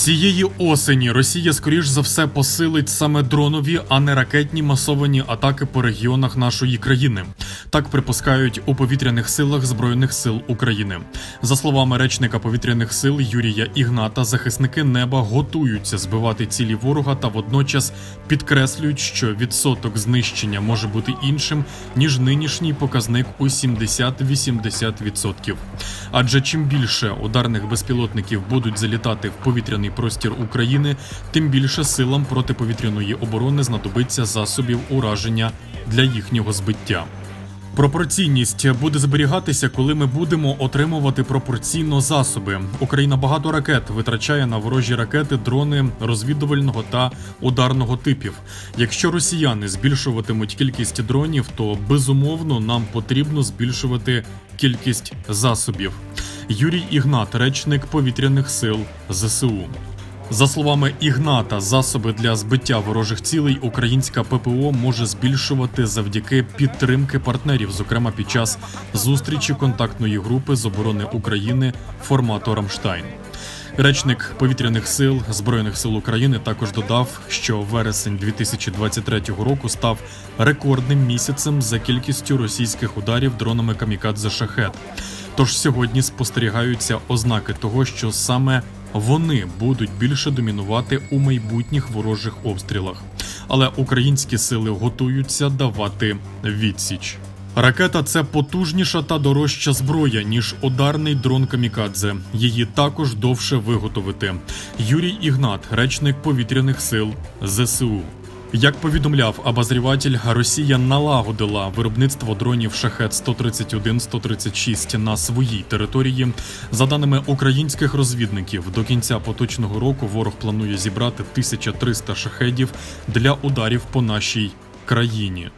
Цієї осені Росія скоріш за все посилить саме дронові, а не ракетні масовані атаки по регіонах нашої країни. Так припускають у повітряних силах збройних сил України. За словами речника повітряних сил Юрія Ігната, захисники неба готуються збивати цілі ворога та водночас підкреслюють, що відсоток знищення може бути іншим ніж нинішній показник у 70-80%. Адже чим більше ударних безпілотників будуть залітати в повітряний простір України, тим більше силам протиповітряної оборони знадобиться засобів ураження для їхнього збиття. Пропорційність буде зберігатися, коли ми будемо отримувати пропорційно засоби. Україна багато ракет витрачає на ворожі ракети, дрони розвідувального та ударного типів. Якщо росіяни збільшуватимуть кількість дронів, то безумовно нам потрібно збільшувати кількість засобів. Юрій Ігнат, речник повітряних сил ЗСУ. За словами Ігната, засоби для збиття ворожих цілей українська ППО може збільшувати завдяки підтримки партнерів, зокрема під час зустрічі контактної групи з оборони України формату Рамштайн. Речник повітряних сил збройних сил України також додав, що вересень 2023 року став рекордним місяцем за кількістю російських ударів дронами камікадзе шахет. Тож сьогодні спостерігаються ознаки того, що саме вони будуть більше домінувати у майбутніх ворожих обстрілах. Але українські сили готуються давати відсіч. Ракета це потужніша та дорожча зброя, ніж ударний дрон камікадзе. Її також довше виготовити. Юрій Ігнат, речник повітряних сил ЗСУ. Як повідомляв обозріватель, Росія налагодила виробництво дронів шахет 131-136 на своїй території. За даними українських розвідників, до кінця поточного року ворог планує зібрати 1300 шахедів для ударів по нашій країні.